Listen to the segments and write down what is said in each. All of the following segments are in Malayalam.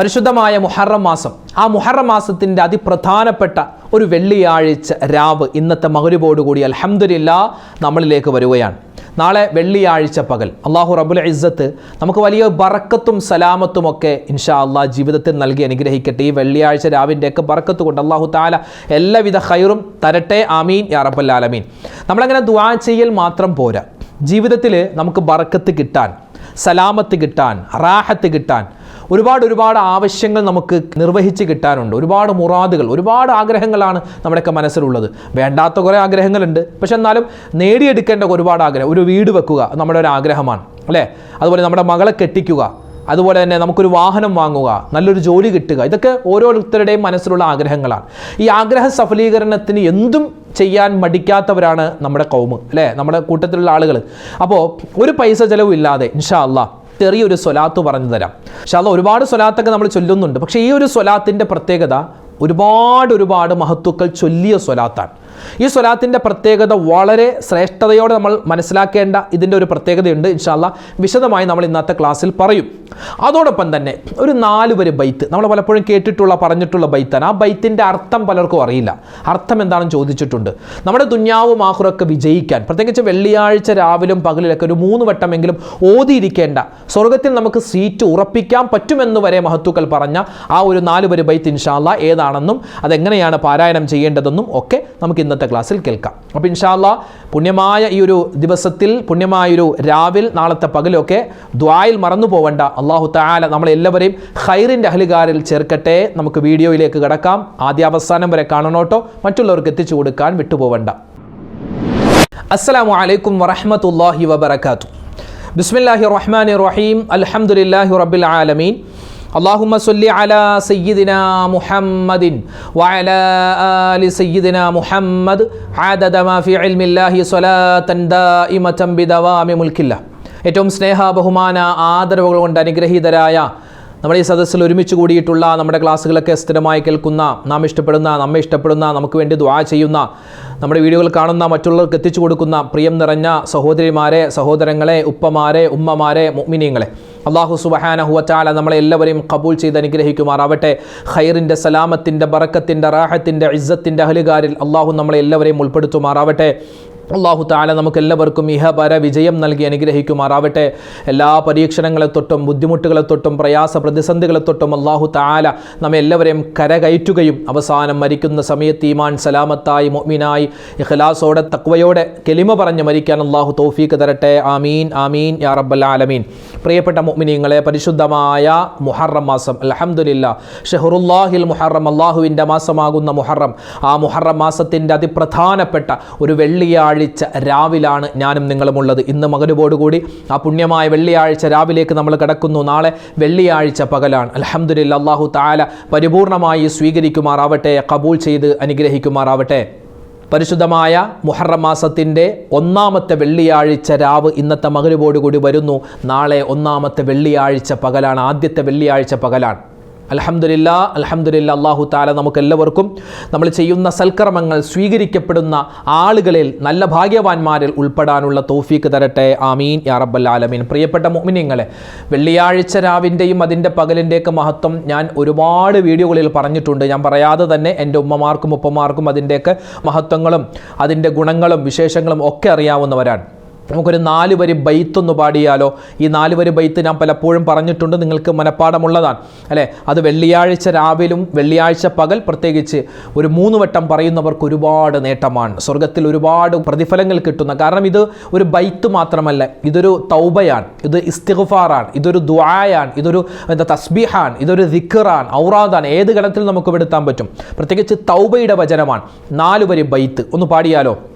പരിശുദ്ധമായ മുഹറം മാസം. ആ മുഹറം മാസത്തിന്റെ അതിപ്രധാനപ്പെട്ട ഒരു വെള്ളിയാഴ്ച രാവ് ഇന്നത്തെ മകരുവോടുകൂടി അൽഹംദുലില്ലാ നമ്മളിലേക്ക് വരികയാണ്. നാളെ വെള്ളിയാഴ്ച പകൽ. അള്ളാഹു റബുൽ ഇസ്സത്ത് നമുക്ക് വലിയ ബറക്കത്തും സലാമത്തും ഒക്കെ ഇൻഷാ അള്ളാഹ് ജീവിതത്തിൽ നൽകി അനുഗ്രഹിക്കട്ടെ. ഈ വെള്ളിയാഴ്ച രാവിന്റെയൊക്കെ ബറക്കത്ത് കൊണ്ട് അള്ളാഹു താല എല്ലാവിധ ഖൈറും തരട്ടെ. ആമീൻ യാ റബ്ബൽ ആലമീൻ. നമ്മളങ്ങനെ ദുആ ചെയ്യൽ മാത്രം പോരാ. ജീവിതത്തിൽ നമുക്ക് ബറക്കത്ത് കിട്ടാൻ സലാമത്ത് കിട്ടാൻ റാഹത്ത് കിട്ടാൻ ഒരുപാട് ഒരുപാട് ആവശ്യങ്ങൾ നമുക്ക് നിർവഹിച്ച് കിട്ടാനുണ്ട്. ഒരുപാട് മുറാദുകൾ ഒരുപാട് ആഗ്രഹങ്ങളാണ് നമ്മുടെയൊക്കെ മനസ്സിലുള്ളത്. വേണ്ടാത്ത കുറേ ആഗ്രഹങ്ങളുണ്ട്. പക്ഷെ എന്നാലും നേടിയെടുക്കേണ്ട ഒരുപാട് ആഗ്രഹം ഒരു വീട് വെക്കുക നമ്മുടെ ഒരു ആഗ്രഹമാണ് അല്ലേ? അതുപോലെ നമ്മുടെ മകളെ കെട്ടിക്കുക അതുപോലെ തന്നെ നമുക്കൊരു വാഹനം വാങ്ങുക നല്ലൊരു ജോലി കിട്ടുക. ഇതൊക്കെ ഓരോരുത്തരുടെയും മനസ്സിലുള്ള ആഗ്രഹങ്ങളാണ്. ഈ ആഗ്രഹ സഫലീകരണത്തിന് എന്തും ചെയ്യാൻ മടിക്കാത്തവരാണ് നമ്മുടെ കൗമ് അല്ലേ? നമ്മുടെ കൂട്ടത്തിലുള്ള ആളുകൾ അപ്പോൾ ഒരു പൈസ ചിലവും ഇല്ലാതെ ഇൻഷാ അള്ളാ ചെറിയൊരു സ്വലാത്ത് പറഞ്ഞു തരാം. പക്ഷെ അത് ഒരുപാട് സ്വലാത്തൊക്കെ നമ്മൾ ചൊല്ലുന്നുണ്ട്. പക്ഷേ ഈ ഒരു സ്വലാത്തിന്റെ പ്രത്യേകത ഒരുപാട് ഒരുപാട് മഹത്വക്കൾ ചൊല്ലിയ സ്വലാത്താണ്. ഈ സ്വലാത്തിന്റെ പ്രത്യേകത വളരെ ശ്രേഷ്ഠതയോടെ നമ്മൾ മനസ്സിലാക്കേണ്ട ഇതിന്റെ ഒരു പ്രത്യേകതയുണ്ട്. ഇൻഷാല്ല വിശദമായി നമ്മൾ ഇന്നത്തെ ക്ലാസ്സിൽ പറയും. അതോടൊപ്പം തന്നെ ഒരു നാല് വരി ബൈത്ത്. നമ്മൾ പലപ്പോഴും കേട്ടിട്ടുള്ള പറഞ്ഞിട്ടുള്ള ബൈത്താണ്. ആ ബൈത്തിന്റെ അർത്ഥം പലർക്കും അറിയില്ല. അർത്ഥം എന്താണെന്ന് ചോദിച്ചിട്ടുണ്ട്. നമ്മുടെ ദുന്യാവും ആഹുറൊക്കെ വിജയിക്കാൻ പ്രത്യേകിച്ച് വെള്ളിയാഴ്ച രാവിലും പകലിലൊക്കെ ഒരു മൂന്ന് വട്ടമെങ്കിലും ഓതിയിരിക്കേണ്ട സ്വർഗത്തിൽ നമുക്ക് സീറ്റ് ഉറപ്പിക്കാൻ പറ്റുമെന്ന് വരെ മഹത്തുക്കൾ പറഞ്ഞ ആ ഒരു നാല് വരി ബൈത്ത് ഇൻഷാല്ല ഏതാണെന്നും അതെങ്ങനെയാണ് പാരായണം ചെയ്യേണ്ടതെന്നും ഒക്കെ നമുക്ക് ഇന്നത്തെ ക്ലാസ്സിൽ കേൾക്കാം. അപ്പോൾ ഇൻഷാല്ല പുണ്യമായ ഈ ഒരു ദിവസത്തിൽ പുണ്യമായൊരു രാവിൽ നാളത്തെ പകലൊക്കെ ദ്വായിൽ മറന്നു പോവേണ്ട. അള്ളാഹു താല നമ്മളെല്ലാവരെയും ഹൈറിന്റെ അഹലുകാരിൽ ചേർക്കട്ടെ. നമുക്ക് വീഡിയോയിലേക്ക് കിടക്കാം. ആദ്യ അവസാനം വരെ കാണണോട്ടോ? മറ്റുള്ളവർക്ക് എത്തിച്ചു കൊടുക്കാൻ വിട്ടുപോവേണ്ട. അസ്സലാമു അലൈക്കും വറഹ്മത്തുള്ളാഹി വബറകാത്തു ബിസ്മില്ലാഹി റഹ്മാൻ റഹീം. അലഹമുല്ലാഹി റബ്ബിൽ ആലമീൻ. അള്ളാഹുമ സൊല്ലി അല സയ്യിദിന മുഹമ്മദിൻ വഅല ആലി സയ്യിദിന മുഹമ്മദ് ആദദമാ ഫി ഇൽമില്ലാഹി സ്വലാത്തൻ ദായിമതൻ ബിദവാമി മുൽക്കില്ല ഏറ്റവും സ്നേഹ ബഹുമാന ആദരവുകൾ കൊണ്ട് അനുഗ്രഹീതരായ നമ്മുടെ ഈ സദസ്സിൽ ഒരുമിച്ച് കൂടിയിട്ടുള്ള നമ്മുടെ ക്ലാസ്സുകളൊക്കെ സ്ഥിരമായി കേൾക്കുന്ന നാം ഇഷ്ടപ്പെടുന്ന നമ്മെ ഇഷ്ടപ്പെടുന്ന നമുക്ക് വേണ്ടി ദ്വാ ചെയ്യുന്ന നമ്മുടെ വീഡിയോകൾ കാണുന്ന മറ്റുള്ളവർക്ക് എത്തിച്ചു കൊടുക്കുന്ന പ്രിയം നിറഞ്ഞ സഹോദരിമാരെ സഹോദരങ്ങളെ ഉപ്പമാരെ ഉമ്മമാരെ മുഗ്മിനിയങ്ങളെ അള്ളാഹു സുബഹാനഹുവറ്റാല നമ്മളെ എല്ലാവരെയും കബൂൽ ചെയ്ത് അനുഗ്രഹിക്കുമാറാവട്ടെ. ഖൈറിന്റെ സലാമത്തിന്റെ ബറക്കത്തിന്റെ റാഹത്തിന്റെ ഇസ്സത്തിന്റെ അഹലുകാരിൽ അള്ളാഹു നമ്മളെ എല്ലാവരെയും ഉൾപ്പെടുത്തുമാറാവട്ടെ. അള്ളാഹു താല നമുക്ക് എല്ലാവർക്കും ഇഹപര വിജയം നൽകി അനുഗ്രഹിക്കുമാറാവട്ടെ. എല്ലാ പരീക്ഷണങ്ങളെ തൊട്ടും ബുദ്ധിമുട്ടുകളെ തൊട്ടും പ്രയാസ പ്രതിസന്ധികളെ തൊട്ടും അള്ളാഹു താല നമ്മെ എല്ലാവരെയും കരകയറ്റുകയും അവസാനം മരിക്കുന്ന സമയത്ത് ഈമാൻ സലാമത്തായി മൊമിനായി ഇഖ്ലാസോടെ തക്വയോടെ കെലിമ പറഞ്ഞ് മരിക്കാൻ അള്ളാഹു തൗഫീക്ക് തരട്ടെ. ആമീൻ ആമീൻ യാ റബ്ബൽ ആലമീൻ. പ്രിയപ്പെട്ട മുഅ്മിനീങ്ങളെ പരിശുദ്ധമായ മുഹറം മാസം അലഹമുല്ല ഷെഹറുല്ലാഹിൽ മുഹറം അള്ളാഹുവിന്റെ മാസമാകുന്ന മുഹറം. ആ മുഹറം മാസത്തിന്റെ അതിപ്രധാനപ്പെട്ട ഒരു വെള്ളിയാഴ്ച രാവിലാണ് ഞാനും നിങ്ങളുമുള്ളത് ഇന്ന് മകനുവോടുകൂടി ആ പുണ്യമായ വെള്ളിയാഴ്ച രാവിലേക്ക് നമ്മൾ കിടക്കുന്നു. നാളെ വെള്ളിയാഴ്ച പകലാണ്. അലഹമുല്ല അള്ളാഹു താല പരിപൂർണമായി സ്വീകരിക്കുമാറാവട്ടെ കബൂൾ ചെയ്ത് അനുഗ്രഹിക്കുമാറാവട്ടെ. പരിശുദ്ധമായ മുഹറം മാസത്തിന്റെ ഒന്നാമത്തെ വെള്ളിയാഴ്ച രാവ് ഇന്നത്തെ മകരുവോടുകൂടി വരുന്നു. നാളെ ഒന്നാമത്തെ വെള്ളിയാഴ്ച പകലാണ്. ആദ്യത്തെ വെള്ളിയാഴ്ച പകലാണ്. അലഹമുല്ല അലഹമുല്ല അള്ളാഹു താല നമുക്ക് എല്ലാവർക്കും നമ്മൾ ചെയ്യുന്ന സൽക്കർമ്മങ്ങൾ സ്വീകരിക്കപ്പെടുന്ന ആളുകളിൽ നല്ല ഭാഗ്യവാന്മാരിൽ ഉൾപ്പെടാനുള്ള തോഫീക്ക് തരട്ടെ. ആമീൻ. യാ റബ്ബൽ ആലമീൻ. പ്രിയപ്പെട്ട മുഅ്മിനീങ്ങളെ വെള്ളിയാഴ്ച രാവിന്റെയും അതിന്റെ പകലിന്റെയൊക്കെ മഹത്വം ഞാൻ ഒരുപാട് വീഡിയോകളിൽ പറഞ്ഞിട്ടുണ്ട്. ഞാൻ പറയാതെ തന്നെ എന്റെ ഉമ്മമാർക്കും ഉപ്പമാർക്കും അതിന്റെയൊക്കെ മഹത്വങ്ങളും അതിന്റെ ഗുണങ്ങളും വിശേഷങ്ങളും ഒക്കെ അറിയാവുന്നവരാണ്. നമുക്കൊരു നാല് വരി ബൈത്തൊന്ന് പാടിയാലോ? ഈ നാല് വരി ബൈത്ത് ഞാൻ പലപ്പോഴും പറഞ്ഞിട്ടുണ്ട് നിങ്ങൾക്ക് മനഃപ്പാടമുള്ളതാണ് അല്ലേ? അത് വെള്ളിയാഴ്ച രാവിലും വെള്ളിയാഴ്ച പകൽ പ്രത്യേകിച്ച് ഒരു മൂന്ന് വട്ടം പറയുന്നവർക്ക് ഒരുപാട് നേട്ടമാണ്. സ്വർഗത്തിൽ ഒരുപാട് പ്രതിഫലങ്ങൾ കിട്ടുന്ന കാരണം ഇത് ഒരു ബൈത്ത് മാത്രമല്ല ഇതൊരു തൗബയാണ് ഇത് ഇസ്തിഗ്ഫാറാണ് ഇതൊരു ദ്വായാണ് ഇതൊരു എന്താ തസ്ബീഹാൻ ഇതൊരു ദിഖറാണ് ഔറാദാണ് ഏത് ഗണത്തിൽ നമുക്ക് വെടുത്താൻ പറ്റും? പ്രത്യേകിച്ച് തൗബയുടെ വചനമാണ് നാല് വരി ബൈത്ത്. ഒന്ന് പാടിയാലോ?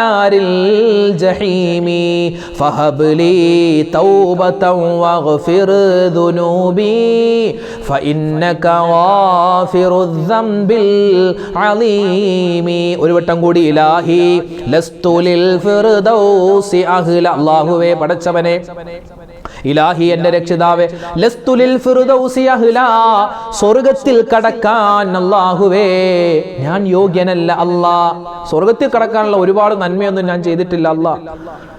نار الجحيم فهب لي توبة واغفر ذنوبي فإنك غافر الذنب العظيم ഒരു വട്ടം കൂടി ഇലാഹി ലസ്തുലിൽ ഫിർദൗസി അഹ്ല അല്ലാഹുവേ പടച്ചവനെ ഇലാഹി എന്റെ രക്ഷിതാവേ ലസ്തുലിൽ അഹ്ലാ സ്വർഗത്തിൽ കടക്കാൻ അല്ലാഹുവേ. ഞാൻ യോഗ്യനല്ല അല്ലാ. സ്വർഗത്തിൽ കടക്കാനുള്ള ഒരുപാട് നന്മയൊന്നും ഞാൻ ചെയ്തിട്ടില്ല അല്ലാ.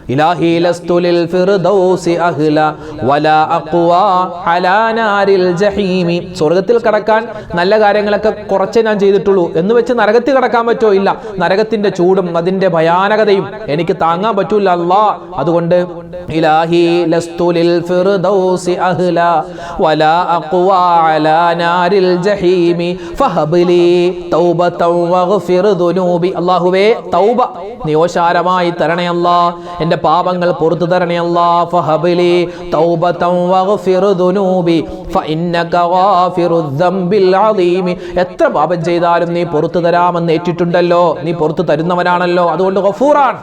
ഇലാഹി ലസ്തുലിൽ ഫിർദൗസി അഹ്ല വലാ അഖ്വാ അലാ നാരിൽ ജഹീമി. സ്വർഗത്തിൽ കടക്കാൻ നല്ല കാര്യങ്ങളൊക്കെ കുറച്ചേ ഞാൻ ചെയ്തിട്ടുള്ളൂ. എന്ന് വെച്ച് നരകത്തിൽ കടക്കാൻ പറ്റോ? ഇല്ല. നരകത്തിന്റെ ചൂടും അതിന്റെ ഭയാനകതയും എനിക്ക് താങ്ങാൻ പറ്റൂല അല്ലാ. അതുകൊണ്ട് ഇലാഹി ലസ്തുലിൽ ഫിർദൗസി അഹ്ല വലാ അഖ്വാ അലാ നാരിൽ ജഹീമി ഫഹബ്ലി തൗബതൻ വഗ്ഫിർ ദുനൂബി. അല്ലാഹുവേ തൗബ നിയോശാരമായി തരണേ അല്ലാ എന്റെ പാപങ്ങൾ പുറത്തു തരണേ അല്ലാ ഫഹബ്ലി തൗബതൻ വഗ്ഫിറു ദുനൂബി ഫഇന്നക ഗാഫിറു ദംബിൽ അദീം എത്ര പാപം ചെയ്താലും നീ പുറത്തു തരാമെന്ന് ഏറ്റിട്ടുണ്ടല്ലോ. നീ പുറത്തു തരുന്നവനാണല്ലോ. അതുകൊണ്ട് ഗഫൂറാൻ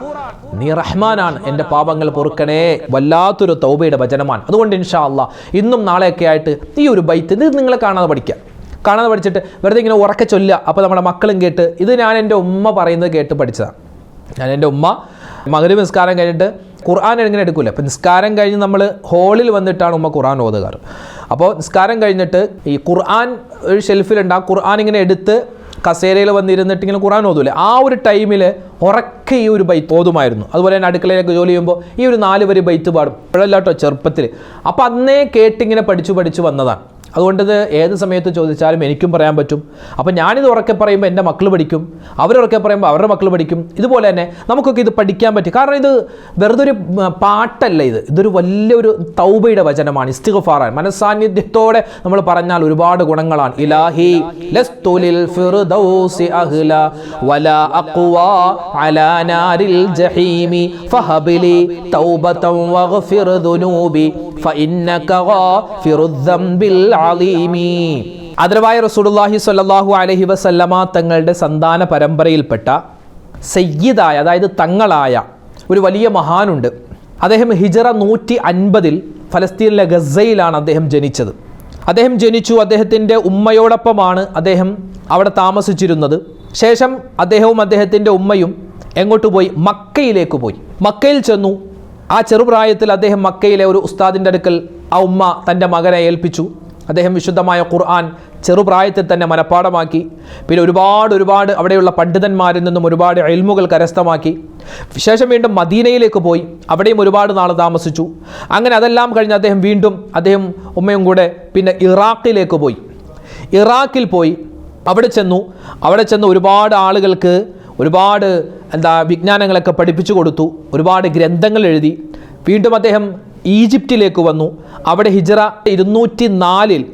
നീ റഹ്മാനാണ്. എന്റെ പാപങ്ങൾ പൊറുക്കണേ. വല്ലാത്തൊരു തൗബയുടെ വചനമാണ് അതുകൊണ്ട് ഇൻഷാ അല്ലാ ഇന്നും നാളെയൊക്കെ ആയിട്ട് ഈ ഒരു ബൈത്ത് ഇത് നിങ്ങളെ കാണാതെ പഠിക്കാം. കാണാതെ പഠിച്ചിട്ട് വെറുതെ ഇങ്ങനെ ഉറക്കെ ചൊല്ലുക. അപ്പോൾ നമ്മുടെ മക്കളും കേട്ട് ഇത് ഞാൻ എന്റെ ഉമ്മ പറയുന്നത് കേട്ട് പഠിച്ചതാണ്. ഞാൻ എന്റെ ഉമ്മ മകര് നിസ്കാരം കഴിഞ്ഞിട്ട് ഖുർആൻ എങ്ങനെ എടുക്കില്ല അപ്പം നിസ്കാരം കഴിഞ്ഞ് നമ്മൾ ഹോളിൽ വന്നിട്ടാണ് ഉമ്മ ഖുർആൻ ഓതുകാറ്. അപ്പോൾ നിസ്കാരം കഴിഞ്ഞിട്ട് ഈ ഖുർആൻ ഒരു ഷെൽഫിലുണ്ട് ആ ഖുർആൻ ഇങ്ങനെ എടുത്ത് കസേരയിൽ വന്നിരുന്നിട്ട് ഇങ്ങനെ ഖുർആൻ ഓതൂലേ? ആ ഒരു ടൈമിൽ ഉറക്കെ ഈ ഒരു ബൈത്ത് ഓതുമായിരുന്നു. അതുപോലെ തന്നെ അടുക്കളയിലൊക്കെ ജോലി ചെയ്യുമ്പോൾ ഈ ഒരു നാല് വരി ബൈത്ത് പാടും. ഇപ്പോഴല്ല ചെറുപ്പത്തിൽ അപ്പോൾ അന്നേ കേട്ടിങ്ങനെ പഠിച്ചു പഠിച്ചു വന്നതാണ്. അതുകൊണ്ട് ഇത് ഏത് സമയത്ത് ചോദിച്ചാലും എനിക്കും പറയാൻ പറ്റും. അപ്പോൾ ഞാനിത് ഉറക്കെ പറയുമ്പോൾ എന്റെ മക്കൾ പഠിക്കും. അവരുറക്കെ പറയുമ്പോൾ അവരുടെ മക്കൾ പഠിക്കും. ഇതുപോലെ തന്നെ നമുക്കൊക്കെ ഇത് പഠിക്കാൻ പറ്റും. കാരണം ഇത് വെറുതെ ഒരു പാട്ടല്ല ഇത്. ഇതൊരു വലിയൊരു തൗബയുടെ വചനമാണ്. ഇസ്തിഗഫാറാൻ മനസ്സാന്നിധ്യത്തോടെ നമ്മൾ പറഞ്ഞാൽ ഒരുപാട് ഗുണങ്ങളാണ്. ഇലാഹി ലസ്തുലിൽ ഫിർദൗസി അഹ്ല വലാ അഖ്വാ അലാ നാരിൽ ജഹീമി തൗബതൻ വഗ്ഫിർ ഫഇന്നക ദംബിൽ അലീമി ആദരവായ റസൂലുള്ളാഹി സ്വല്ലല്ലാഹു അലൈഹി വസല്ലമ തങ്ങളുടെ സന്താന പരമ്പരയിൽപ്പെട്ട സയ്യിദായ അതായത് തങ്ങളായ ഒരു വലിയ മഹാനുണ്ട്. അദ്ദേഹം ഹിജറ നൂറ്റി അൻപതിൽ ഫലസ്തീനിലെ ഗസയിലാണ് അദ്ദേഹം ജനിച്ചത്. അദ്ദേഹം ജനിച്ചു അദ്ദേഹത്തിന്റെ ഉമ്മയോടൊപ്പമാണ് അദ്ദേഹം അവിടെ താമസിച്ചിരുന്നത്. ശേഷം അദ്ദേഹവും അദ്ദേഹത്തിന്റെ ഉമ്മയും എങ്ങോട്ട് പോയി? മക്കയിലേക്ക് പോയി. മക്കയിൽ ചെന്നു. ആ ചെറുപ്രായത്തിൽ അദ്ദേഹം മക്കയിലെ ഒരു ഉസ്താദിന്റെ അടുക്കൽ ആ ഉമ്മ തന്റെ മകനെ ഏൽപ്പിച്ചു. അദ്ദേഹം വിശുദ്ധമായ ഖുർആൻ ചെറുപ്രായത്തിൽ തന്നെ മനഃപ്പാടമാക്കി. പിന്നെ ഒരുപാട് ഒരുപാട് അവിടെയുള്ള പണ്ഡിതന്മാരിൽ നിന്നും ഒരുപാട് എൽമുകൾ കരസ്ഥമാക്കി. ശേഷം വീണ്ടും മദീനയിലേക്ക് പോയി. അവിടെയും ഒരുപാട് നാൾ താമസിച്ചു. അങ്ങനെ അതെല്ലാം കഴിഞ്ഞ് അദ്ദേഹം വീണ്ടും അദ്ദേഹം ഉമ്മയും കൂടെ പിന്നെ ഇറാഖിലേക്ക് പോയി. ഇറാഖിൽ പോയി. അവിടെ ചെന്നു. അവിടെ ചെന്ന് ഒരുപാട് ആളുകൾക്ക് ഒരുപാട് എന്താ വിജ്ഞാനങ്ങളൊക്കെ പഠിപ്പിച്ചു കൊടുത്തു. ഒരുപാട് ഗ്രന്ഥങ്ങൾ എഴുതി. വീണ്ടും അദ്ദേഹം ഈജിപ്തിലേക്ക് വന്നു. അവിടെ ഹിജറ ഇരുന്നൂറ്റി നാലിൽ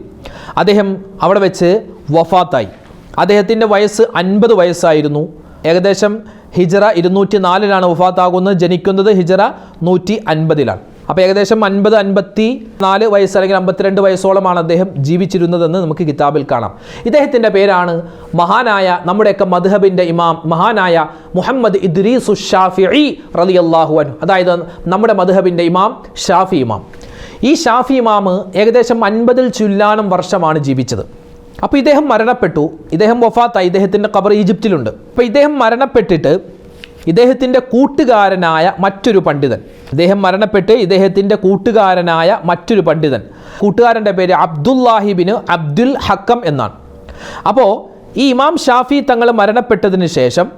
അദ്ദേഹം അവിടെ വെച്ച് വഫാത്തായി. അദ്ദേഹത്തിന്റെ വയസ്സ് അൻപത് വയസ്സായിരുന്നു. ഏകദേശം ഹിജറ ഇരുന്നൂറ്റി നാലിലാണ് വഫാത്താകുന്നത്. ജനിക്കുന്നത് ഹിജറ നൂറ്റി അൻപതിലാണ് അപ്പോൾ ഏകദേശം അൻപത് അൻപത്തി നാല് വയസ്സ് അല്ലെങ്കിൽ അമ്പത്തിരണ്ട് വയസ്സോളമാണ് അദ്ദേഹം ജീവിച്ചിരുന്നതെന്ന് നമുക്ക് കിതാബിൽ കാണാം. ഇദ്ദേഹത്തിന്റെ പേരാണ് മഹാനായ നമ്മുടെയൊക്കെ മദ്ഹബിന്റെ ഇമാം മഹാനായ മുഹമ്മദ് ഇദ്രീസു ഷാഫി അള്ളാഹു അൻഹു. അതായത് നമ്മുടെ മദ്ഹബിന്റെ ഇമാം ഷാഫി ഇമാം. ഈ ഷാഫി ഇമാം ഏകദേശം അൻപതിൽ ചുല്ലാനം വർഷമാണ് ജീവിച്ചത്. അപ്പോൾ ഇദ്ദേഹം മരണപ്പെട്ടു. ഇദ്ദേഹം വഫാത്തായി. ഇദ്ദേഹത്തിന്റെ ഖബർ ഈജിപ്തിലുണ്ട്. അപ്പോൾ ഇദ്ദേഹം മരണപ്പെട്ടിട്ട് ഇദ്ദേഹത്തിന്റെ കൂട്ടുകാരനായ മറ്റൊരു പണ്ഡിതൻ. ഇദ്ദേഹം മരണപ്പെട്ട് ഇദ്ദേഹത്തിന്റെ കൂട്ടുകാരനായ മറ്റൊരു പണ്ഡിതൻ. കൂട്ടുകാരന്റെ പേര് അബ്ദുല്ലാഹിബിന് അബ്ദുൽ ഹക്കം എന്നാണ്. അപ്പോൾ ഈ ഇമാം ഷാഫി തങ്ങൾ മരണപ്പെട്ടതിന് ശേഷം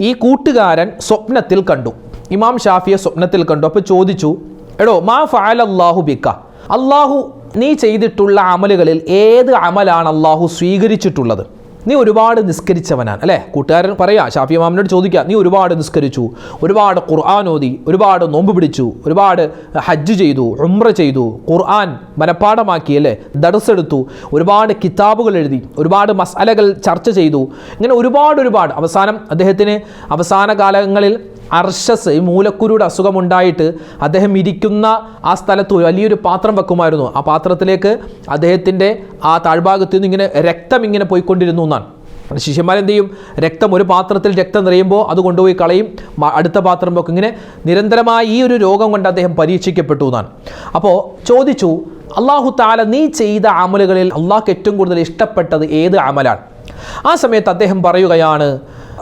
ഈ കൂട്ടുകാരൻ സ്വപ്നത്തിൽ കണ്ടു. ഇമാം ഷാഫിയെ സ്വപ്നത്തിൽ കണ്ടു. അപ്പോൾ ചോദിച്ചു എടോ മാ ഫഅലല്ലാഹു ബിക്ക. അള്ളാഹു നീ ചെയ്തിട്ടുള്ള അമലുകളിൽ ഏത് അമലാണ് അള്ളാഹു സ്വീകരിച്ചിട്ടുള്ളത്? നീ ഒരുപാട് നിസ്കരിച്ചവനാണ് അല്ലേ? കൂട്ടുകാരൻ പറയാ ഷാഫി മാമിനോട് ചോദിക്കുക നീ ഒരുപാട് നിസ്കരിച്ചു ഒരുപാട് ഖുർആൻ ഓതി ഒരുപാട് നോമ്പ് പിടിച്ചു ഒരുപാട് ഹജ്ജ് ചെയ്തു ഉംറ ചെയ്തു ഖുർആൻ മനഃപ്പാടമാക്കി അല്ലേ? ദർസെടുത്തു ഒരുപാട് കിതാബുകൾ എഴുതി ഒരുപാട് മസാലകൾ ചർച്ച ചെയ്തു. ഇങ്ങനെ ഒരുപാട് ഒരുപാട്. അവസാനം അദ്ദേഹത്തിന് അവസാന കാലങ്ങളിൽ അർഷസ് ഈ മൂലക്കുരുടെ അസുഖമുണ്ടായിട്ട് അദ്ദേഹം ഇരിക്കുന്ന ആ സ്ഥലത്ത് വലിയൊരു പാത്രം വെക്കുമായിരുന്നു. ആ പാത്രത്തിലേക്ക് അദ്ദേഹത്തിന്റെ ആ താഴ്ഭാഗത്തു നിന്ന് ഇങ്ങനെ രക്തം ഇങ്ങനെ പോയിക്കൊണ്ടിരുന്നു എന്നാണ്. ശിഷ്യന്മാരെന്ത് ചെയ്യും? രക്തം ഒരു പാത്രത്തിൽ രക്തം നിറയുമ്പോൾ അത് കൊണ്ടുപോയി കളയും. അടുത്ത പാത്രം വെക്കും. ഇങ്ങനെ നിരന്തരമായി ഈ ഒരു രോഗം കൊണ്ട് അദ്ദേഹം പരീക്ഷിക്കപ്പെട്ടു എന്നാണ്. അപ്പോൾ ചോദിച്ചു അള്ളാഹു താല നീ ചെയ്ത അമലുകളിൽ അള്ളാഹ്ക്ക് ഏറ്റവും കൂടുതൽ ഇഷ്ടപ്പെട്ടത് ഏത് അമലാണ്? ആ സമയത്ത് അദ്ദേഹം പറയുകയാണ്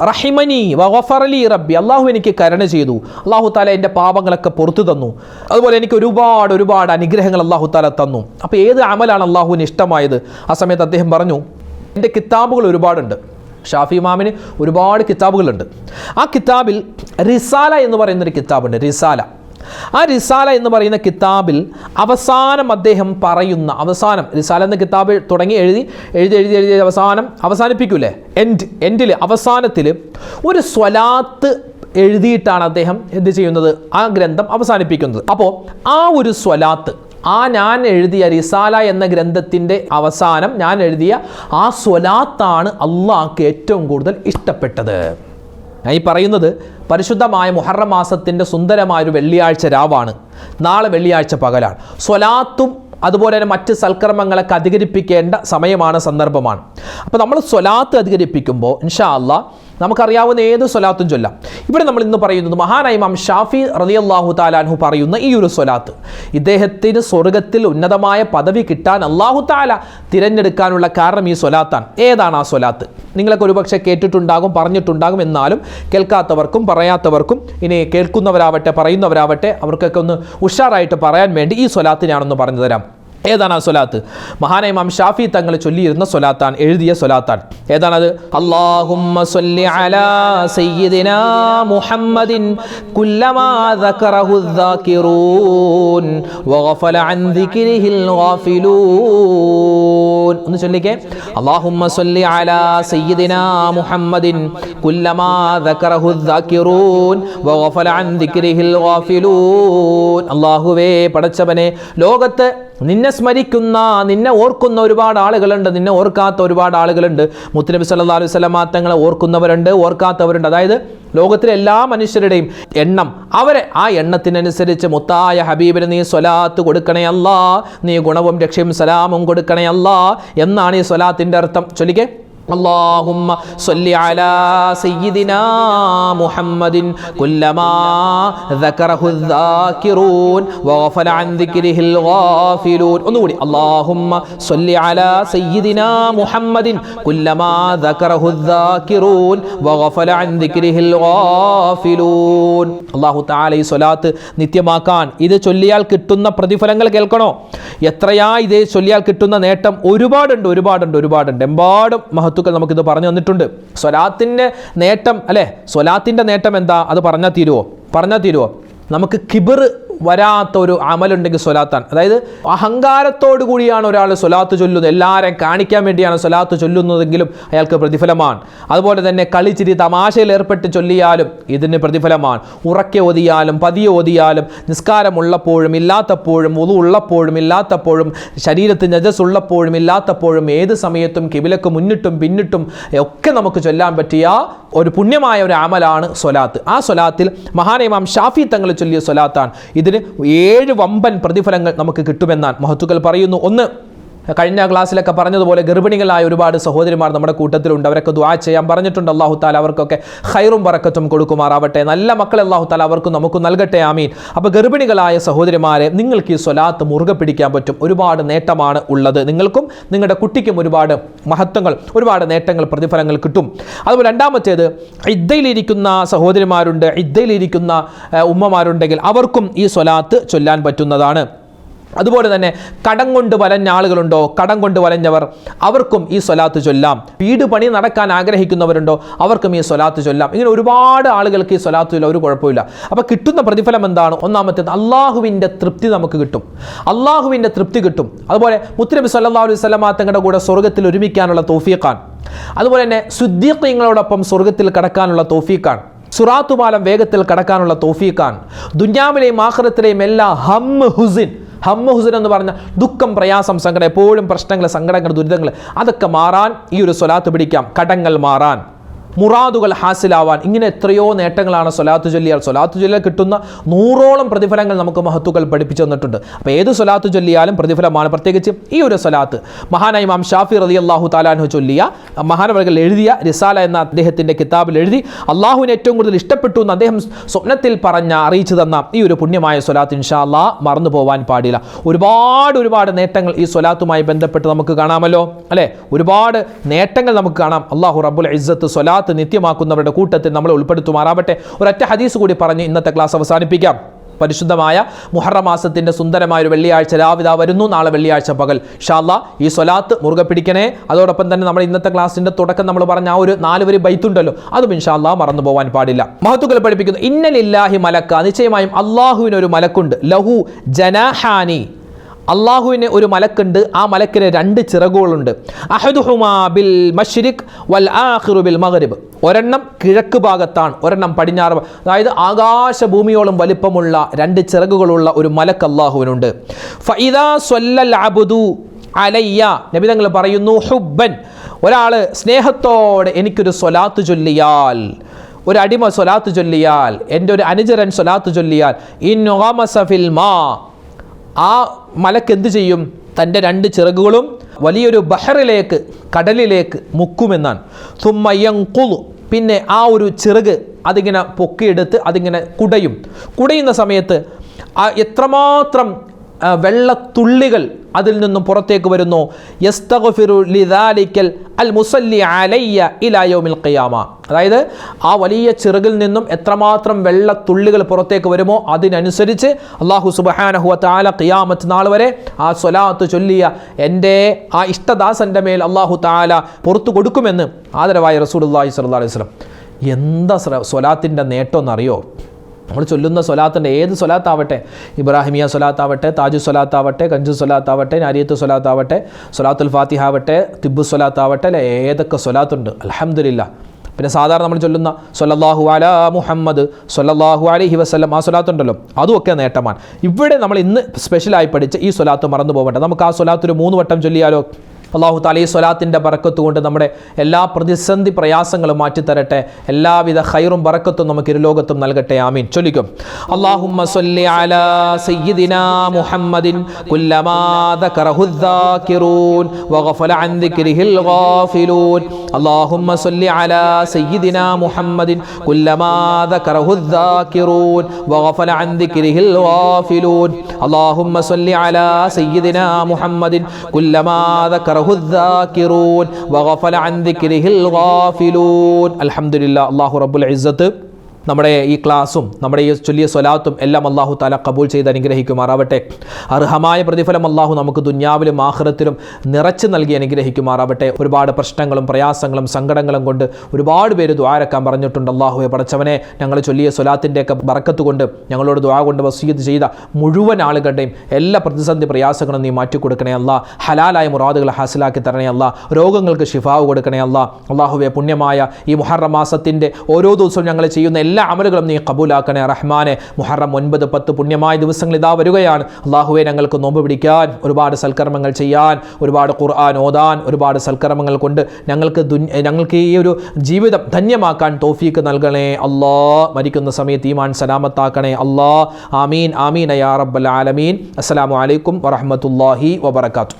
റഹിമനി വഫറലി റബ്ബി. അള്ളാഹു എനിക്ക് കരുണ ചെയ്തു. അള്ളാഹു താല എന്റെ പാപങ്ങളൊക്കെ പുറത്തു തന്നു. അതുപോലെ എനിക്ക് ഒരുപാട് ഒരുപാട് അനുഗ്രഹങ്ങൾ അള്ളാഹു താല തന്നു. അപ്പോൾ ഏത് അമലാണ് അള്ളാഹുവിന് ഇഷ്ടമായത്? ആ സമയത്ത് അദ്ദേഹം പറഞ്ഞു എന്റെ കിതാബുകൾ ഒരുപാടുണ്ട്. ഷാഫി ഇമാമിന് ഒരുപാട് കിതാബുകളുണ്ട്. ആ കിതാബിൽ റിസാല എന്ന് പറയുന്നൊരു കിതാബുണ്ട് റിസാല. ആ റിസാല എന്ന് പറയുന്ന കിതാബിൽ അവസാനം അദ്ദേഹം പറയുന്ന അവസാനം റിസാല എന്ന കിതാബ് തുടങ്ങി എഴുതി എഴുതി എഴുതി എഴുതി അവസാനം അവസാനിപ്പിക്കൂലേ? എൻഡ് എൻഡിൽ അവസാനത്തിൽ ഒരു സ്വലാത്ത് എഴുതിയിട്ടാണ് അദ്ദേഹം എന്ത് ചെയ്യുന്നത്? ആ ഗ്രന്ഥം അവസാനിപ്പിക്കുന്നത്. അപ്പോൾ ആ ഒരു സ്വലാത്ത് ആ ഞാൻ എഴുതിയ റിസാല എന്ന ഗ്രന്ഥത്തിന്റെ അവസാനം ഞാൻ എഴുതിയ ആ സ്വലാത്താണ് അള്ളാഹ്ക്ക് ഏറ്റവും കൂടുതൽ ഇഷ്ടപ്പെട്ടത്. ഞാൻ ഈ പറയുന്നത് പരിശുദ്ധമായ മുഹറം മാസത്തിന്റെ സുന്ദരമായൊരു വെള്ളിയാഴ്ച രാവാണ്. നാളെ വെള്ളിയാഴ്ച പകലാണ്. സ്വലാത്തും അതുപോലെ തന്നെ മറ്റ് സൽക്കർമ്മങ്ങളൊക്കെ അധികരിപ്പിക്കേണ്ട സമയമാണ് സന്ദർഭമാണ്. അപ്പോൾ നമ്മൾ സ്വലാത്ത് അധികരിപ്പിക്കുമ്പോൾ ഇൻഷാ അല്ലാ നമുക്കറിയാവുന്ന ഏത് സ്വലാത്തും ചൊല്ലാം. ഇവിടെ നമ്മൾ ഇന്ന് പറയുന്നത് മഹാനായ ഇമാം ഷാഫി റളിയല്ലാഹു താലാൻഹു പറയുന്ന ഈ ഒരു സ്വലാത്ത്. ഇദ്ദേഹത്തിന് സ്വർഗത്തിൽ ഉന്നതമായ പദവി കിട്ടാൻ അള്ളാഹു താല തിരഞ്ഞെടുക്കാനുള്ള കാരണം ഈ സ്വലാത്താണ്. ഏതാണ് ആ സ്വലാത്ത്? നിങ്ങളൊക്കെ ഒരുപക്ഷെ കേട്ടിട്ടുണ്ടാകും പറഞ്ഞിട്ടുണ്ടാകും എന്നാലും കേൾക്കാത്തവർക്കും പറയാത്തവർക്കും ഇനി കേൾക്കുന്നവരാവട്ടെ പറയുന്നവരാവട്ടെ അവർക്കൊക്കെ ഒന്ന് ഉഷാറായിട്ട് പറയാൻ വേണ്ടി ഈ സ്വലാത്ത് ഞാനൊന്ന് പറഞ്ഞു തരാം. ഏതാണ് ആ സ്വലാത്ത്? മഹാന ഇമാം ഷാഫി തങ്ങൾ ചൊല്ലിയിരുന്ന സ്വലാത്താണ് എഴുതിയ സ്വലാത്താണ്. ഏതാണത് അല്ലാഹുമ്മ സല്ലി അലാ സയ്യിദിനാ മുഹമ്മദിൻ കുല്ലമാ ദക്കറഹു ദാകിറൂൻ വഗഫല അൻ ദിക്രിഹിൽ ഗാഫിലൂൻ. ഒന്ന് ചൊല്ലിക്കേ. അല്ലാഹുമ്മ സല്ലി അലാ സയ്യിദിനാ മുഹമ്മദിൻ കുല്ലമാ ദക്കറഹു ദാകിറൂൻ വഗഫല അൻ ദിക്രിഹിൽ ഗാഫിലൂൻ. അല്ലാഹുവേ പടച്ചവനെ ലോകത്തെ നിന്നെ സ്മരിക്കുന്ന നിന്നെ ഓർക്കുന്ന ഒരുപാട് ആളുകളുണ്ട് നിന്നെ ഓർക്കാത്ത ഒരുപാട് ആളുകളുണ്ട്. മുത്തുനബി സല്ലാ അലൈഹി സ്വലമാ തങ്ങളെ ഓർക്കുന്നവരുണ്ട് ഓർക്കാത്തവരുണ്ട്. അതായത് ലോകത്തിലെ എല്ലാ മനുഷ്യരുടെയും എണ്ണം അവരെ ആ എണ്ണത്തിനനുസരിച്ച് മുത്തായ ഹബീബിന് നീ സ്വലാത്ത് കൊടുക്കണേ അല്ലാ നീ ഗുണവും രക്ഷയും സലാമും കൊടുക്കണേ അല്ലാ എന്നാണ് ഈ സ്വലാത്തിന്റെ അർത്ഥം. ചൊല്ലിക്കേ. اللهم صل على سيدنا محمد كلما ذكره الذاكرون وغفل عن ذكره الغافلون ഒന്നുകൂടി اللهم صل على سيدنا محمد كلما ذكره الذاكرون وغفل عن ذكره الغافلون അള്ളാഹു താല ഈ സ്വലാത്ത് നിത്യമാക്കാൻ ഇത് ചൊല്ലിയാൽ കിട്ടുന്ന പ്രതിഫലങ്ങൾ കേൾക്കണോ എത്രയാ ഇത് ചൊല്ലിയാൽ കിട്ടുന്ന നേട്ടം ഒരുപാടുണ്ട് ഒരുപാടുണ്ട് ഒരുപാടുണ്ട് എമ്പാടും മഹത്തുക്കൾ നമുക്കിത് പറഞ്ഞു തന്നിട്ടുണ്ട്. സ്വലാത്തിന്റെ നേട്ടം അല്ലേ? സ്വലാത്തിന്റെ നേട്ടം എന്താ? അത് പറഞ്ഞാൽ തീരുവോ? പറഞ്ഞാൽ തീരുവോ? നമുക്ക് കിബിർ വരാത്ത ഒരു അമലുണ്ടെങ്കിൽ സ്വലാത്താണ്. അതായത് അഹങ്കാരത്തോടു കൂടിയാണ് ഒരാൾ സ്വലാത്ത് ചൊല്ലുന്നത്. എല്ലാവരെയും കാണിക്കാൻ വേണ്ടിയാണ് സ്വലാത്ത് ചൊല്ലുന്നതെങ്കിലും അയാൾക്ക് പ്രതിഫലമാണ്. അതുപോലെ തന്നെ കളിച്ചിരി തമാശയിൽ ഏർപ്പെട്ട് ചൊല്ലിയാലും ഇതിന് പ്രതിഫലമാണ്. ഉറക്കെ ഓതിയാലും പതിയെ ഓതിയാലും നിസ്കാരമുള്ളപ്പോഴും ഇല്ലാത്തപ്പോഴും ഉതു ഉള്ളപ്പോഴും ഇല്ലാത്തപ്പോഴും ശരീരത്തിൽ നജസ് ഉള്ളപ്പോഴും ഇല്ലാത്തപ്പോഴും ഏത് സമയത്തും കിബിലക്ക് മുന്നിട്ടും പിന്നിട്ടും ഒക്കെ നമുക്ക് ചൊല്ലാൻ പറ്റിയ ഒരു പുണ്യമായ ഒരു അമലാണ് സ്വലാത്ത്. ആ സ്വലാത്തിൽ മഹാനേമാം ഷാഫി തങ്ങൾ ചൊല്ലിയ സ്വലാത്താണ്. ഇതിന് ഏഴ് വമ്പൻ പ്രതിഫലങ്ങൾ നമുക്ക് കിട്ടുമെന്നാണ്. മഹത്തുക്കൾ പറയുന്നു. ഒന്ന് കഴിഞ്ഞ ക്ലാസ്സിലൊക്കെ പറഞ്ഞതുപോലെ ഗർഭിണികളായ ഒരുപാട് സഹോദരിമാർ നമ്മുടെ കൂട്ടത്തിലുണ്ട്. അവരൊക്കെ ദുആ ചെയ്യാൻ പറഞ്ഞിട്ടുണ്ട്. അള്ളാഹു താല അവർക്കൊക്കെ ഹൈറും പറക്കത്തും കൊടുക്കുമാറാവട്ടെ. നല്ല മക്കളെ അള്ളാഹു താല അവർക്കും നമുക്കും നൽകട്ടെ. ആമീൻ. അപ്പോൾ ഗർഭിണികളായ സഹോദരിമാരെ നിങ്ങൾക്ക് ഈ സ്വലാത്ത് മുറുകെ പിടിക്കാൻ പറ്റും. ഒരുപാട് നേട്ടമാണ് ഉള്ളത്. നിങ്ങൾക്കും നിങ്ങളുടെ കുട്ടിക്കും ഒരുപാട് മഹത്വങ്ങൾ ഒരുപാട് നേട്ടങ്ങൾ പ്രതിഫലങ്ങൾ കിട്ടും. അതുപോലെ രണ്ടാമത്തേത് ഇദ്ദയിലിരിക്കുന്ന സഹോദരിമാരുണ്ട് ഇദ്ദയിലിരിക്കുന്ന ഉമ്മമാരുണ്ടെങ്കിൽ അവർക്കും ഈ സ്വലാത്ത് ചൊല്ലാൻ പറ്റുന്നതാണ്. അതുപോലെ തന്നെ കടം കൊണ്ട് വലഞ്ഞ ആളുകളുണ്ടോ? കടം കൊണ്ട് വലഞ്ഞവർ അവർക്കും ഈ സ്വലാത്ത് ചൊല്ലാം. വീട് പണി നടക്കാൻ ആഗ്രഹിക്കുന്നവരുണ്ടോ? അവർക്കും ഈ സ്വലാത്ത് ചൊല്ലാം. ഇങ്ങനെ ഒരുപാട് ആളുകൾക്ക് ഈ സ്വലാത്ത് ചൊല്ലാം ഒരു കുഴപ്പമില്ല അപ്പോൾ കിട്ടുന്ന പ്രതിഫലം എന്താണ്? ഒന്നാമത്തേത് അള്ളാഹുവിന്റെ തൃപ്തി നമുക്ക് കിട്ടും. അള്ളാഹുവിന്റെ തൃപ്തി കിട്ടും. അതുപോലെ മുത്തുനബി സല്ലാ അലൈഹി സ്വലമാ തങ്ങളുടെ കൂടെ സ്വർഗത്തിൽ ഒരുമിക്കാനുള്ള തോഫീഖാൻ അതുപോലെ തന്നെ ശുദ്ധീകങ്ങളോടൊപ്പം സ്വർഗത്തിൽ കടക്കാനുള്ള തോഫീഖാൻ സുറാത്തുപാലം വേഗത്തിൽ കടക്കാനുള്ള തോഫീഖാൻ ദുന്യാവിലെയും ആഹ്റത്തിലെയും എല്ലാ ഹം ഹുസിൻ ഹമ്മ ഹുസൻ എന്ന് പറഞ്ഞ ദുഃഖം പ്രയാസം സങ്കടം എപ്പോഴും പ്രശ്നങ്ങൾ സങ്കടങ്ങൾ ദുരിതങ്ങൾ അതൊക്കെ മാറാൻ ഈ ഒരു സ്വലാത്ത് പിടിക്കാം. കടങ്ങൾ മാറാൻ. മുറാദുകൾ ഹാസിലാവാൻ. ഇങ്ങനെ എത്രയോ നേട്ടങ്ങളാണ് സ്വലാത്തു ചൊല്ലിയാൽ. സ്വലാത്തു ചൊല്ലിയാൽ കിട്ടുന്ന നൂറോളം പ്രതിഫലങ്ങൾ നമുക്ക് മഹത്തുക്കൾ പഠിപ്പിച്ചു തന്നിട്ടുണ്ട്. അപ്പോൾ ഏത് സ്വലാത്തു ചൊല്ലിയാലും പ്രതിഫലമാണ്. പ്രത്യേകിച്ച് ഈ ഒരു സ്വലാത്ത്. മഹാനായ ഇമാം ഷാഫി റതി അള്ളാഹു താലാൻഹു ചൊല്ലിയ മഹാനവർകൾ എഴുതിയ റിസാല എന്ന അദ്ദേഹത്തിന്റെ കിതാബിൽ എഴുതി അള്ളാഹുവിന് ഏറ്റവും കൂടുതൽ ഇഷ്ടപ്പെട്ടു എന്ന് അദ്ദേഹം സ്വപ്നത്തിൽ പറഞ്ഞ അറിയിച്ചു തന്ന ഈ ഒരു പുണ്യമായ സ്വലാത്ത് ഇൻഷാ അല്ലാ മറന്നു പോവാൻ പാടില്ല. ഒരുപാട് ഒരുപാട് നേട്ടങ്ങൾ ഈ സ്വലാത്തുമായി ബന്ധപ്പെട്ട് നമുക്ക് കാണാമല്ലോ. അല്ലേ? ഒരുപാട് നേട്ടങ്ങൾ നമുക്ക് കാണാം. അള്ളാഹു റബ്ബുൽ ഇസ്സത്ത് സ്വലാത്ത് നിത്യമാക്കുന്നവരുടെ കൂട്ടത്തിൽ നമ്മളെ ഉൾപ്പെടുത്തുമാറാവട്ടെ. ഒരൊറ്റ ഹദീസ് കൂടി പറഞ്ഞ് ഇന്നത്തെ ക്ലാസ് അവസാനിപ്പിക്കാം. പരിശുദ്ധമായ മുഹറം മാസത്തിന്റെ സുന്ദരമായ ഒരു വെള്ളിയാഴ്ച രാവിലെ വരുന്നു. നാളെ വെള്ളിയാഴ്ച പകൽ. ഷാല്ല ഈ സ്വലാത്ത് മുറുകെ പിടിക്കണേ. അതോടൊപ്പം തന്നെ നമ്മൾ ഇന്നത്തെ ക്ലാസ്സിന്റെ തുടക്കം നമ്മൾ പറഞ്ഞ ആ ഒരു നാല് വരി ബൈത്തുണ്ടല്ലോ അതും ഇൻഷാല്ല മറന്നു പോകാൻ പാടില്ല. മഹത്തുക്കൾ പഠിപ്പിക്കുന്നു ഇന്നലില്ലാഹി മലക്ക നിശ്ചയമായും അള്ളാഹുവിനൊരു മലക്കുണ്ട്. ലഹു ജനഹാനി. അള്ളാഹുവിന് ഒരു മലക്കുണ്ട്. ആ മലക്കിന് രണ്ട് ചിറകുകളുണ്ട്. അഹദുഹുമാ ബിൽ മഷ്രിഖ് വൽ ആഖിറു ബിൽ മഗ്രിബ്. ഒരെണ്ണം കിഴക്ക് ഭാഗത്താണ് ഒരെണ്ണം പടിഞ്ഞാറ് അതായത് ആകാശ ഭൂമിയോളം വലിപ്പമുള്ള രണ്ട് ചിറകുകളുള്ള ഒരു മലക്ക് അള്ളാഹുവിനുണ്ട്. ഫൈദാ അലയ്യ. നബിതങ്ങൾ പറയുന്നു ഹുബ്ബൻ. ഒരാൾ സ്നേഹത്തോടെ എനിക്കൊരു സ്വലാത്ത് ചൊല്ലിയാൽ ഒരു അടിമ സ്വലാത്ത് ചൊല്ലിയാൽ എന്റെ ഒരു അനുചരൻ സ്വലാത്ത് ചൊല്ലിയാൽ ഇൻ മാ. ആ മലക്ക് എന്ത് ചെയ്യും? തന്റെ രണ്ട് ചിറകുകളും വലിയൊരു ബഹറിലേക്ക് കടലിലേക്ക് മുക്കുമെന്നാണ്. സുമ്മയ്യങ്കുളു പിന്നെ ആ ഒരു ചിറക് അതിങ്ങനെ പൊക്കിയെടുത്ത് അതിങ്ങനെ കുടയും. കുടയുന്ന സമയത്ത് എത്രമാത്രം വെള്ളത്തുള്ളികൾ അതിൽ നിന്നും പുറത്തേക്ക് വരുന്നു. അൽ മുസല്ലി അലയ്യ ഖിയാമ. അതായത് ആ വലിയ ചിറകിൽ നിന്നും എത്രമാത്രം വെള്ളത്തുള്ളികൾ പുറത്തേക്ക് വരുമോ അതിനനുസരിച്ച് അള്ളാഹു സുബഹാനഹു താല ഖിയാമത്ത് നാൾ വരെ ആ സ്വലാത്ത് ചൊല്ലിയ എന്റെ ആ ഇഷ്ടദാസന്റെ മേൽ അള്ളാഹു താല പുറത്തു കൊടുക്കുമെന്ന് ആദരവായ റസൂലുള്ളാഹി സ്വല്ലല്ലാഹി അലൈഹി വസല്ലം. എന്താ സ്വലാത്തിന്റെ നേട്ടം എന്നറിയോ? നമ്മൾ ചൊല്ലുന്ന സ്വലാത്തിന്റെ ഏത് സ്വലാത്താവട്ടെ? ഇബ്രാഹിമിയ സ്വലാത്താവട്ടെ താജു സ്വലാത്താവട്ടെ കഞ്ചു സ്വലാത്താവട്ടെ നാരിയത്ത് സ്വലാത്താവട്ടെ സ്വലാത്തുൽ ഫാത്തിഹാവട്ടെ തിബു സ്വലാത്താവട്ടെ അല്ലെ? ഏതൊക്കെ സ്വലാത്തുണ്ട്? അലഹമില്ല പിന്നെ സാധാരണ നമ്മൾ ചൊല്ലുന്ന സൊല്ലാഹു അല മുഹമ്മദ് സൊല്ലാഹു അലഹി വസ്ലം ആ സ്വലാത്തുണ്ടല്ലോ. അതുമൊക്കെ നേട്ടമാണ്. ഇവിടെ നമ്മൾ ഇന്ന് സ്പെഷ്യലായി പഠിച്ച ഈ സ്വലാത്ത് മറന്നു പോകട്ടെ നമുക്ക് ആ സ്വലാത്തൊരു മൂന്ന് വട്ടം ചൊല്ലിയാലോ? അള്ളാഹു താല ഈ സ്വലാത്തിൻ്റെ ബറക്കത്ത് കൊണ്ട് നമ്മുടെ എല്ലാ പ്രതിസന്ധി പ്രയാസങ്ങളും മാറ്റിത്തരട്ടെ എല്ലാവിധ ഖൈറും ബറക്കത്തും നമുക്ക് ഇരുലോകത്തും നൽകട്ടെ ആമീൻ ചൊല്ലിക്കും അള്ളാഹുമ്മ സ്വല്ലി അലാ സയ്യിദിനാ മുഹമ്മദിൻ കുല്ലമാ ذكره الذاكرون وغفل عن ذكره الغافلون اللهم صل على سيدنا محمد كلما ذكره الذاكرون وغفل عن ذكره الغافلون اللهم صل على سيدنا محمد كلما ذكره الذاكرون وغفل عن ذكره الغافلون. الحمد لله الله رب العزة നമ്മുടെ ഈ ക്ലാസ്സും നമ്മുടെ ഈ ചൊല്ലിയ സ്വലാത്തും എല്ലാം അള്ളാഹു താല കബൂൽ ചെയ്ത് അനുഗ്രഹിക്കുമാറാവട്ടെ. അർഹമായ പ്രതിഫലം അള്ളാഹു നമുക്ക് ദുന്യാവിലും ആഹ്റത്തിലും നിറച്ച് നൽകി അനുഗ്രഹിക്കുമാറാവട്ടെ. ഒരുപാട് പ്രശ്നങ്ങളും പ്രയാസങ്ങളും സങ്കടങ്ങളും കൊണ്ട് ഒരുപാട് പേര് ദ്വാരക്കാൻ പറഞ്ഞിട്ടുണ്ട്. അള്ളാഹുവെ പടച്ചവനെ ഞങ്ങൾ ചൊല്ലിയ സ്വലാത്തിന്റെയൊക്കെ ബറക്കത്ത് കൊണ്ട് ഞങ്ങളോട് ദ്വാ കൊണ്ട് വസീത് ചെയ്ത മുഴുവൻ ആളുകളുടെയും എല്ലാ പ്രതിസന്ധി പ്രയാസങ്ങളും നീ മാറ്റിക്കൊടുക്കണേ അല്ല. ഹലാലായ മുറാദുകൾ ഹാസിലാക്കി തരണേ അല്ല. രോഗങ്ങൾക്ക് ഷിഫാവ് കൊടുക്കണേ അല്ല. അള്ളാഹുവെ പുണ്യമായ ഈ മുഹറമാസത്തിന്റെ ഓരോ ദിവസവും ഞങ്ങൾ ചെയ്യുന്ന എല്ലാ അമലുകളും നീ കബൂലാക്കണേ റഹ്മാനെ. മുഹറം ഒൻപത് പത്ത് പുണ്യമായ ദിവസങ്ങൾ ഇതാ വരികയാണ്. അള്ളാഹുവെ ഞങ്ങൾക്ക് നോമ്പ് പിടിക്കാൻ ഒരുപാട് സൽക്കർമ്മങ്ങൾ ചെയ്യാൻ ഒരുപാട് ഖുർആൻ ഓതാൻ ഒരുപാട് സൽക്കർമ്മങ്ങൾ കൊണ്ട് ഞങ്ങൾക്ക് ഞങ്ങൾക്ക് ഈ ഒരു ജീവിതം ധന്യമാക്കാൻ തോഫീക്ക് നൽകണേ. അള്ളാ മരിക്കുന്ന സമയത്ത് ഈമാൻ സലാമത്താക്കണേ. അള്ളാ ആമീൻ ആമീൻ യാ റബ്ബൽ ആലമീൻ. അസ്സലാമു അലൈക്കും വറഹ്മത്തുള്ളാഹി വബറകാതുഹു.